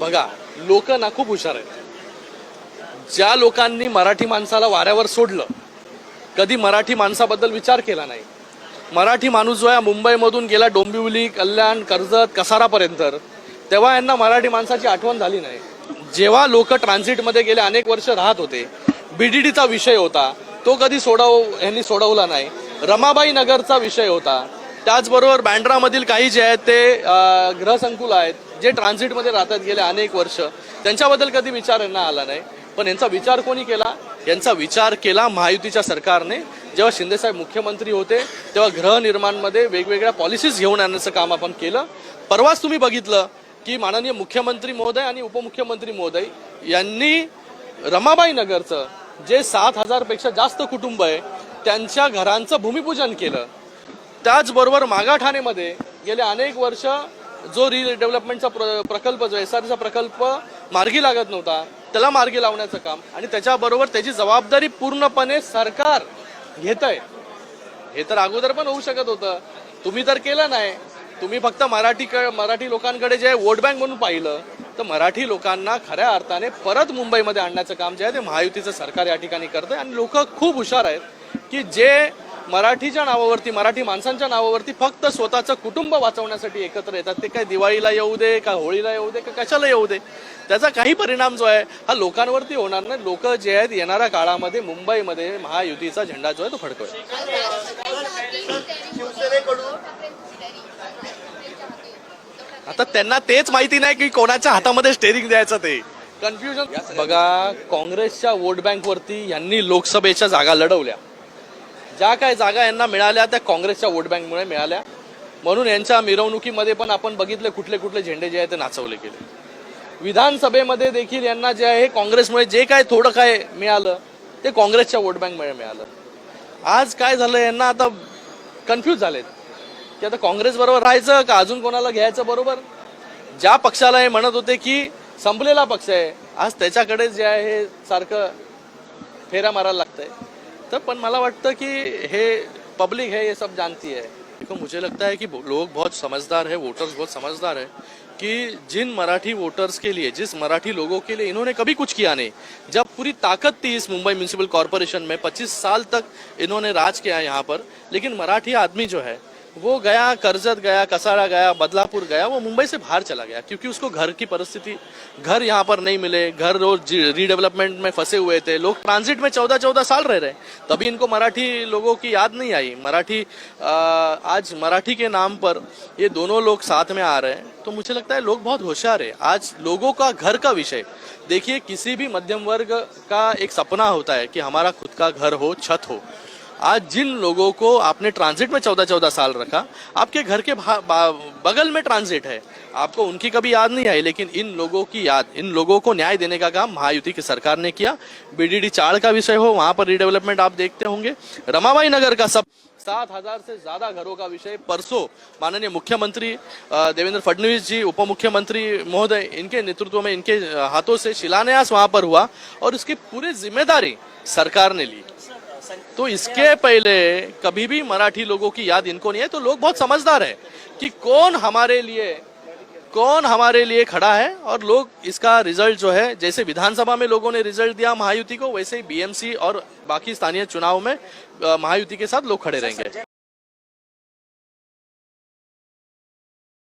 बघा लोक ना खूप हुशार आहेत. ज्या लोकांनी मराठी माणसाला वाऱ्यावर सोडलं कधी मराठी माणसाबद्दल विचार केला नाही. मराठी माणूस जो आहे मुंबईमधून गेला डोंबिवली कल्याण कर्जत कसारापर्यंत तेव्हा यांना मराठी माणसाची आठवण झाली नाही. जेव्हा लोक ट्रान्झिटमध्ये गेले अनेक वर्ष राहत होते बीडीडीचा विषय होता तो कधी सोडव यांनी सोडवला नाही. रमाबाई नगरचा विषय होता. त्याचबरोबर बँड्रामधील काही जे आहेत ते गृहसंकुल आहेत जे ट्रान्झिटमध्ये राहतात गेले अनेक वर्ष त्यांच्याबद्दल कधी विचार यांना आला नाही. पण यांचा विचार कोणी केला? यांचा विचार केला महायुतीच्या सरकारने. जेव्हा शिंदेसाहेब मुख्यमंत्री होते तेव्हा गृहनिर्माणमध्ये वेगवेगळ्या पॉलिसीज घेऊन आणण्याचं काम आपण केलं. परवाच तुम्ही बघितलं की माननीय मुख्यमंत्री महोदय आणि उपमुख्यमंत्री महोदय यांनी रमाबाई नगरचं जे सात हजारपेक्षा जास्त कुटुंब आहे त्यांच्या घरांचं भूमिपूजन केलं. त्याचबरोबर मागा ठाणेमध्ये गेले अनेक वर्ष जो रिडेव्हलपमेंटचा प्र प्रकल्प जो एस आरचा प्रकल्प मार्गी लागत नव्हता त्याला मार्गी लावण्याचं काम आणि त्याच्याबरोबर त्याची जबाबदारी पूर्णपणे सरकार घेत आहे हे तर अगोदर पण होऊ शकत होतं. तुम्ही तर केलं नाही. तुम्ही फक्त मराठी मराठी लोकांकडे जे वोट बँक म्हणून पाहिलं तर मराठी लोकांना खऱ्या अर्थाने परत मुंबईमध्ये आणण्याचं काम जे आहे ते महायुतीचं सरकार या ठिकाणी करतं आणि लोक खूप हुशार आहेत की जे मराठीच्या नावावरती मराठी माणसांच्या नावावरती फक्त स्वतःचं कुटुंब वाचवण्यासाठी एकत्र येतात. ते काय दिवाळीला येऊ दे का होळीला येऊ दे का कशाला येऊ दे? त्याचा काही परिणाम जो आहे हा लोकांवरती होणार नाही. लोक जे आहेत येणाऱ्या काळामध्ये मुंबईमध्ये महायुतीचा झेंडा जो आहे तो फडकवेल. आता त्यांना तेच माहिती नाही की कोणाच्या हातामध्ये स्टेरिंग द्यायचं ते. कन्फ्युजन बघा काँग्रेसच्या वोट बँकवरती यांनी लोकसभेच्या जागा लढवल्या. ज्या काय जागा यांना मिळाल्या त्या काँग्रेसच्या वोट बँकमुळे मिळाल्या. म्हणून यांच्या मिरवणुकीमध्ये पण आपण बघितले कुठले कुठले झेंडे जे आहेत ते नाचवले गेले. विधानसभेमध्ये देखील यांना जे आहे काँग्रेसमुळे जे काय थोडं काय मिळालं ते काँग्रेसच्या वोट बँकमुळे मिळालं. आज काय झालं यांना आता कन्फ्यूज झालेत. की आता काँग्रेस बरोबर राहायचं का? अजून कोणाला घ्यायचं बरोबर? ज्या पक्षाला हे म्हणत होते की संपलेला पक्ष आहे आज त्याच्याकडे जे आहे हे सारखं फेऱ्या मारायला लागतंय. तर पण माला वाटतं की हे पब्लिक है, ये सब जानती है। देखो, मुझे लगता है कि लोग बहुत समझदार है वोटर्स बहुत समझदार है, कि जिन मराठी वोटर्स के लिए, जिस मराठी लोगों के लिए इन्होंने कभी कुछ किया नहीं। जब पूरी ताकत थी इस मुंबई म्यूनसिपल कॉरपोरेशन में 25 साल तक इन्होंने राज किया यहाँ पर, लेकिन मराठी आदमी जो है वो गया, करजत गया, कसारा गया, बदलापुर गया, वो मुंबई से बाहर चला गया, क्योंकि उसको घर की परिस्थिति, घर यहाँ पर नहीं मिले, घर रोज रीडेवलपमेंट में फंसे हुए थे, लोग ट्रांजिट में चौदह चौदह साल रह रहे तभी इनको मराठी लोगों की याद नहीं आई। मराठी आज मराठी के नाम पर ये दोनों लोग साथ में आ रहे हैं तो मुझे लगता है लोग बहुत होशियार है। आज लोगों का घर का विषय। देखिए, किसी भी मध्यम वर्ग का एक सपना होता है कि हमारा खुद का घर हो, छत हो। आज जिन लोगों को आपने ट्रांजिट में चौदह चौदह साल रखा, आपके घर के बगल में ट्रांजिट है, आपको उनकी कभी याद नहीं आई, लेकिन इन लोगों की याद, इन लोगों को न्याय देने का काम महायुति की सरकार ने किया। बीडीडी चाड़ का विषय हो, वहाँ पर रिडेवलपमेंट आप देखते होंगे। रमाबाई नगर का सब सात हज़ार से ज़्यादा घरों का विषय, परसों माननीय मुख्यमंत्री देवेंद्र फडणवीस जी उप मुख्यमंत्री महोदय, इनके नेतृत्व में, इनके हाथों से शिलान्यास वहाँ पर हुआ, और इसकी पूरी ज़िम्मेदारी सरकार ने ली। तो इसके पहले कभी भी मराठी लोगों की याद इनको नहीं है तो लोग बहुत समझदार है कि कौन हमारे लिए कौन हमारे लिए खड़ा है और लोग इसका रिज़ल्ट जो है जैसे विधानसभा में लोगों ने रिज़ल्ट दिया महायुति को वैसे ही बीएमसी और बाकी स्थानीय चुनाव में महायुति के साथ लोग खड़े रहेंगे।